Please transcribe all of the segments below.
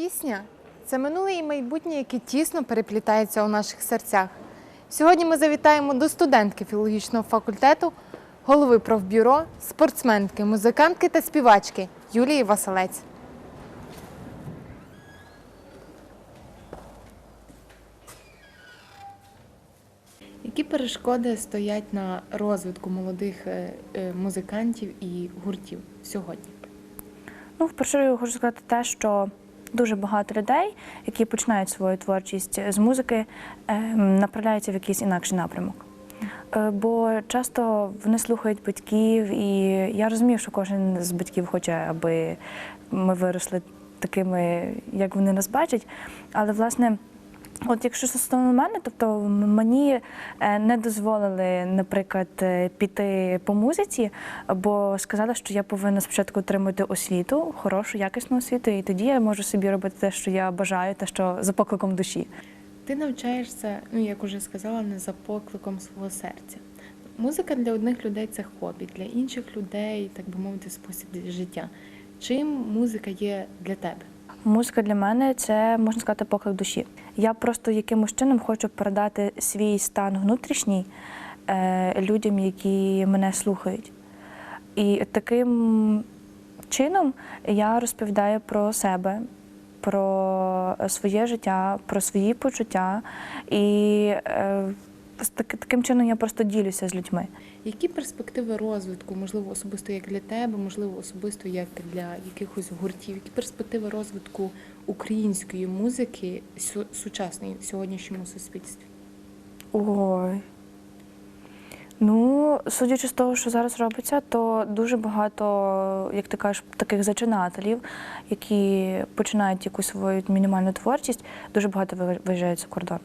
Пісня це минуле і майбутнє, яке тісно переплітається у наших серцях. Сьогодні ми завітаємо до студентки філологічного факультету, голови профбюро, спортсменки, музикантки та співачки Юлії Василець. Які перешкоди стоять на розвитку молодих е, е, музикантів і гуртів сьогодні? Ну, в першу чергу хочу сказати те, що дуже багато людей, які починають свою творчість з музики, ем, направляються в якийсь інакший напрямок. Е, Бо часто вони слухають батьків, і я розумію, що кожен з батьків хоче, аби ми виросли такими, як вони нас бачать. Але власне. От якщо стосовно мене, тобто мені е, не дозволили, наприклад, е, піти по музиці, бо сказали, що я повинна спочатку отримати освіту, хорошу, якісну освіту, і тоді я можу собі робити те, що я бажаю, те, що за покликом душі. Ти навчаєшся, ну як уже сказала, не за покликом свого серця. Музика для одних людей це хобі, для інших людей, так би мовити, спосіб життя. Чим музика є для тебе? Музика для мене це можна сказати поклик душі. Я просто якимось чином хочу передати свій стан внутрішній е, людям, які мене слухають. І таким чином я розповідаю про себе, про своє життя, про свої почуття. І е, таким чином я просто ділюся з людьми. Які перспективи розвитку, можливо, особисто як для тебе, можливо, особисто як для якихось гуртів? Які перспективи розвитку української музики сучасної в сьогоднішньому суспільстві? Ой. Ну, судячи з того, що зараз робиться, то дуже багато, як ти кажеш, таких зачинателів, які починають якусь свою мінімальну творчість, дуже багато ви- виїжджають за кордон.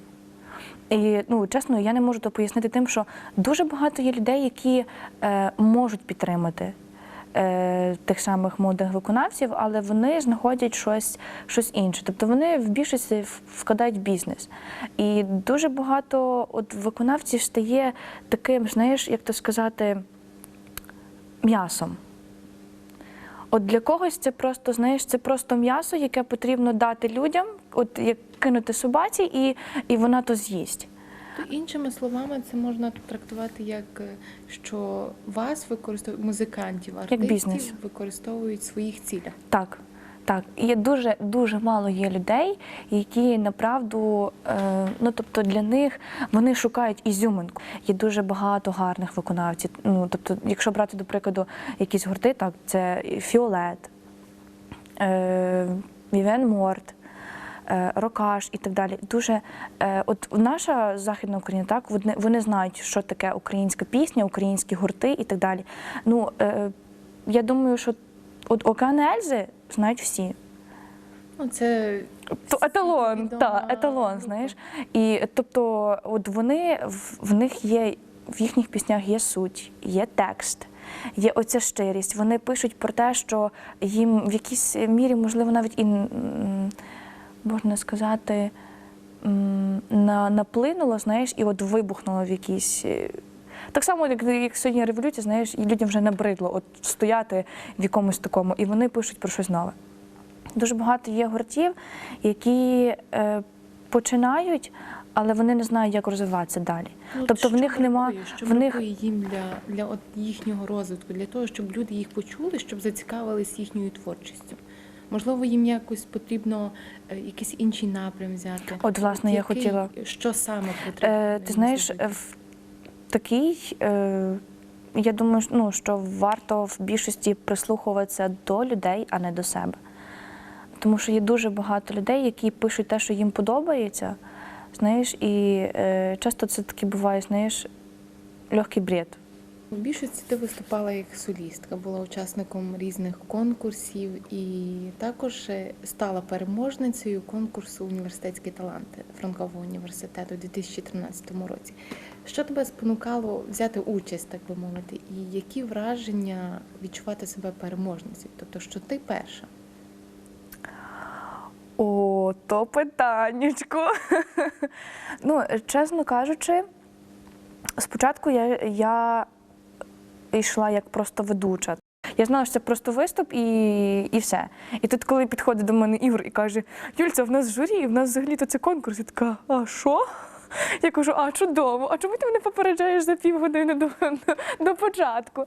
І ну, чесно, я не можу то пояснити тим, що дуже багато є людей, які е, можуть підтримати е, тих самих молодих виконавців, але вони знаходять щось, щось інше. Тобто вони в більшості вкладають в бізнес. І дуже багато от виконавців стає таким, знаєш, як то сказати, м'ясом. От для когось це просто, знаєш, це просто м'ясо, яке потрібно дати людям, от як кинути собаці, і, і вона то з'їсть. То іншими словами, це можна трактувати як е, що вас використовують музикантів, артистів бізнес. використовують в своїх цілях. Так, так. Є дуже дуже мало є людей, які направду, е, ну тобто для них вони шукають ізюминку. Є дуже багато гарних виконавців. Ну тобто, якщо брати до прикладу якісь гурти, так це Фіолет, е, Вівен Морт. е, Рокаш і так далі. Дуже е, от наша західна Україна, так вони, вони знають, що таке українська пісня, українські гурти і так далі. Ну я думаю, що от Океан Ельзи знають всі. Ну, це То еталон, відома та, еталон, група. знаєш. І тобто, от вони в, в них є в їхніх піснях є суть, є текст, є оця щирість. Вони пишуть про те, що їм в якійсь мірі, можливо, навіть і можна сказати, наплинуло, знаєш, і от вибухнуло в якійсь. Е, Так само, як, як сьогодні революція, знаєш, і людям вже набридло от стояти в якомусь такому, і вони пишуть про щось нове. Дуже багато є гуртів, які е, починають, але вони не знають, як розвиватися далі. Ну, тобто в них нема бракує? що в них їм для, для от їхнього розвитку, для того, щоб люди їх почули, щоб зацікавились їхньою творчістю. Можливо, їм якось потрібно е, якийсь інший напрям взяти. От, власне, я який- хотіла- Що саме потрібно? е, ти знаєш, в такий. Е, я думаю, ну, що варто в більшості прислухуватися до людей, а не до себе. Тому що є дуже багато людей, які пишуть те, що їм подобається, знаєш, і е, часто це таки буває, знаєш, легкий бред. У більшості ти виступала як солістка, була учасником різних конкурсів і також е, стала переможницею конкурсу Університетські таланти Франкового університету у 2013 році. Що тебе спонукало взяти участь, так би мовити, і які враження відчувати себе переможницею? Тобто, що ти перша? О, то питаннячко. ну, чесно кажучи, спочатку я, я йшла як просто ведуча. Я знала, що це просто виступ і, і все. І тут, коли підходить до мене Ігор і каже: Юль, це в нас журі, в нас взагалі то це конкурс. Я така, а що? Я кажу, а чудово, а чому ти мене попереджаєш за півгодини до, до, початку?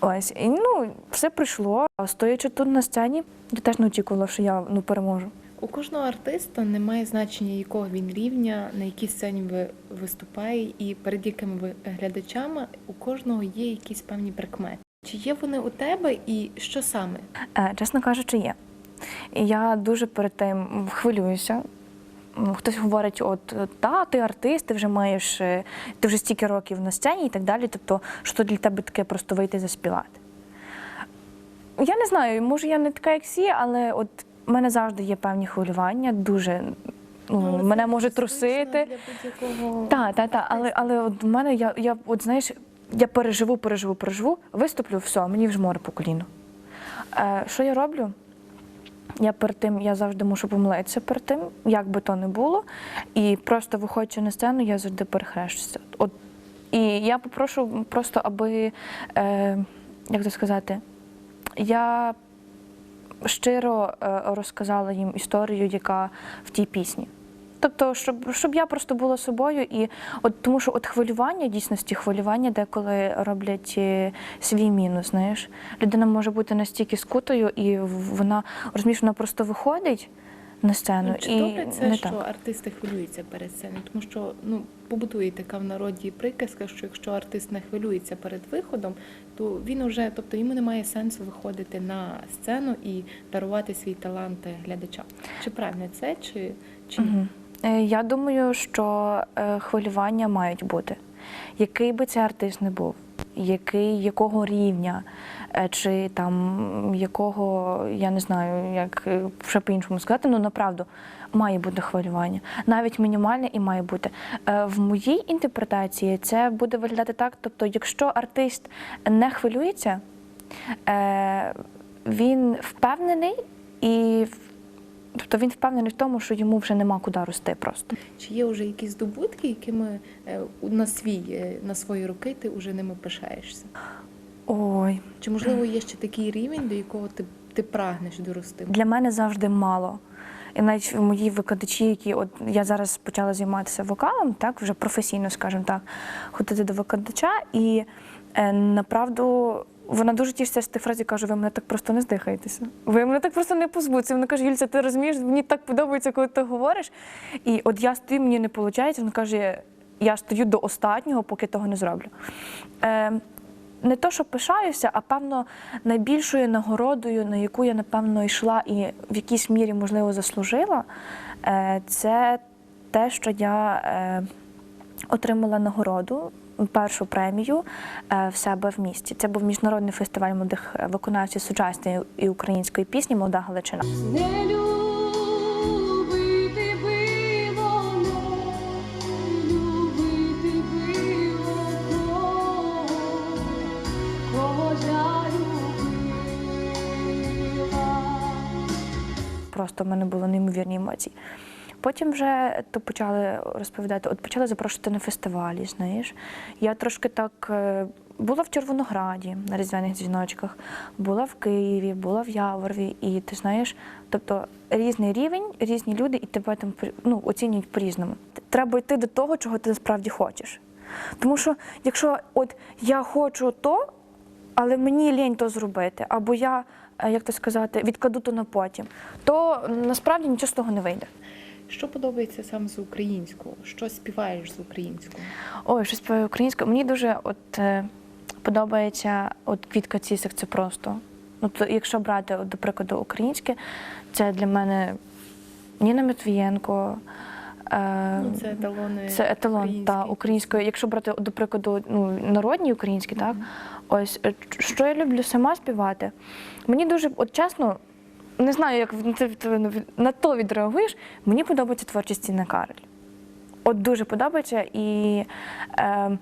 Ось, і ну, все прийшло. Стоячи тут на сцені, я теж не очікувала, що я ну, переможу. У кожного артиста немає значення, якого він рівня, на якій сцені ви- виступає, і перед якими ви глядачами у кожного є якісь певні прикмети. Чи є вони у тебе і що саме? Е, Чесно кажучи, є. Я дуже перед тим хвилююся. Ну, Хтось говорить, от та, ти артист, ти вже маєш, е, ти вже стільки років на сцені і так далі. Тобто, що для тебе таке просто вийти заспівати. Я не знаю, може я не така, як всі, але от в мене завжди є певні хвилювання, дуже ну, але мене може трусити. Так, так, так. Але, але от в мене я, я от знаєш, я переживу, переживу, переживу, виступлю, все, мені вже море по коліну. Е, що я роблю? Я перед тим, я завжди мушу помилитися перед тим, як би то не було. І просто виходячи на сцену, я завжди перехрещуся. От, і я попрошу просто, аби, е, як це сказати, я щиро е, розказала їм історію, яка в тій пісні. Тобто, щоб, щоб я просто була собою, і от тому, що от хвилювання, дійсності хвилювання деколи роблять е, свій мінус. Знаєш, людина може бути настільки скутою, і вона розумієш, вона просто виходить на сцену Ну, чи і добре це, не що так. артисти хвилюються перед сценою? Тому що ну побутує така в народі приказка, що якщо артист не хвилюється перед виходом, то він уже, тобто йому немає сенсу виходити на сцену і дарувати свій талант глядачам. Чи правильно це, чи, чи. Е, Я думаю, що е, хвилювання мають бути. Який би цей артист не був, який, якого рівня, е, чи там якого, я не знаю, як е, ще по-іншому сказати, ну направду має бути хвилювання. Навіть мінімальне і має бути. Е, В моїй інтерпретації це буде виглядати так: тобто, якщо артист не хвилюється, він впевнений і Тобто він впевнений в тому, що йому вже нема куди рости просто. Чи є вже якісь здобутки, якими е, на свій е, на свої роки ти вже ними пишаєшся? Ой, Чи можливо є ще такий рівень, до якого ти, ти прагнеш дорости? для мене завжди мало. І навіть мої викладачі, які от я зараз почала займатися вокалом, так вже професійно, скажімо так, ходити до викладача, і е, направду вона дуже тішиться з тих фраз і каже, ви мене так просто не здихаєтеся. Ви мене так просто не позбудеться. Вона каже, Юльця, ти розумієш, мені так подобається, коли ти говориш. І от я стою, мені не виходить. Вона каже, я стою до останнього, поки того не зроблю. Е, не то, що пишаюся, а певно найбільшою нагородою, на яку я напевно йшла і в якійсь мірі, можливо, заслужила, е, це те, що я е, отримала нагороду, першу премію е, в себе в місті. Це був міжнародний фестиваль молодих е, виконавців сучасної і української пісні Молода Галичина. Любила. Просто в мене були неймовірні емоції. Потім вже то почали розповідати, от почали запрошувати на фестивалі, знаєш. Я трошки так е, була в Червонограді на різдвяних дзвіночках, була в Києві, була в Яворові, і ти знаєш, тобто різний рівень, різні люди, і тебе там ну, оцінюють по-різному. Треба йти до того, чого ти насправді хочеш. Тому що якщо от я хочу то, але мені лінь то зробити, або я, е, як то сказати, відкладу то на потім, то насправді нічого з того не вийде. Що подобається саме з українського? Що співаєш з українського? Ой, щось співаю українською. Мені дуже от е, подобається от квітка цісик, це просто. Ну, то, якщо брати, от, до прикладу, українське, це для мене Ніна Матвієнко. Е, Ну, це еталони Це еталон та української. Якщо брати до прикладу, ну народні українські, так ось е, що я люблю сама співати. Мені дуже, от чесно, не знаю, як ти, ти на то відреагуєш. Мені подобається творчість Інни Карель. От дуже подобається і. Е,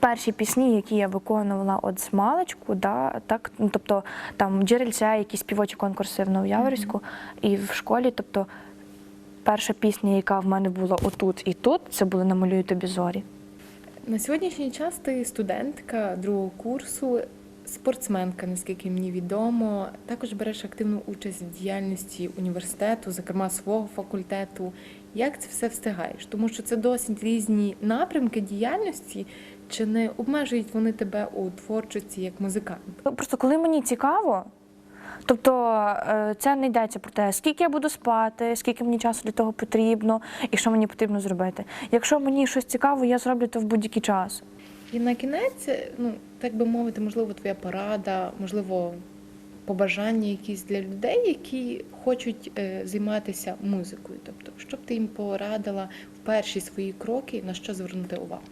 Перші пісні, які я виконувала от з маличку, да, так, ну, тобто там джерельця, якісь співочі конкурси в Новояворівську і в школі. Тобто перша пісня, яка в мене була отут і тут, це були намалюю тобі зорі. На сьогоднішній час ти студентка другого курсу. Спортсменка, наскільки мені відомо. Також береш активну участь в діяльності університету, зокрема свого факультету. Як це все встигаєш? Тому що це досить різні напрямки діяльності. Чи не обмежують вони тебе у творчості як музикант? Просто коли мені цікаво, тобто е, це не йдеться про те, скільки я буду спати, скільки мені часу для того потрібно і що мені потрібно зробити. Якщо мені щось цікаво, я зроблю це в будь-який час. І на кінець, ну так би мовити, можливо, твоя порада, можливо, побажання якісь для людей, які хочуть е, займатися музикою. Тобто, що б ти їм порадила в перші свої кроки, на що звернути увагу?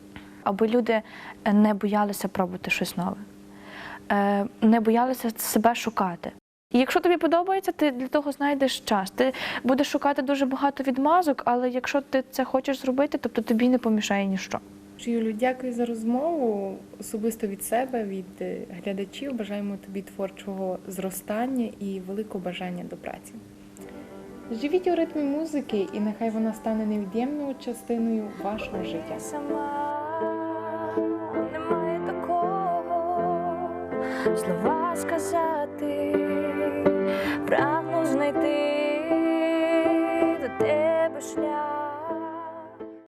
аби люди е, не боялися пробувати щось нове, е, не боялися себе шукати. І якщо тобі подобається, ти для того знайдеш час. Ти будеш шукати дуже багато відмазок, але якщо ти це хочеш зробити, тобто тобі не помішає ніщо. Юлю, дякую за розмову. Особисто від себе, від е, глядачів. Бажаємо тобі творчого зростання і великого бажання до праці. Живіть у ритмі музики, і нехай вона стане невід'ємною частиною вашого життя. Сама немає такого слова сказати, прагну знайти до тебе.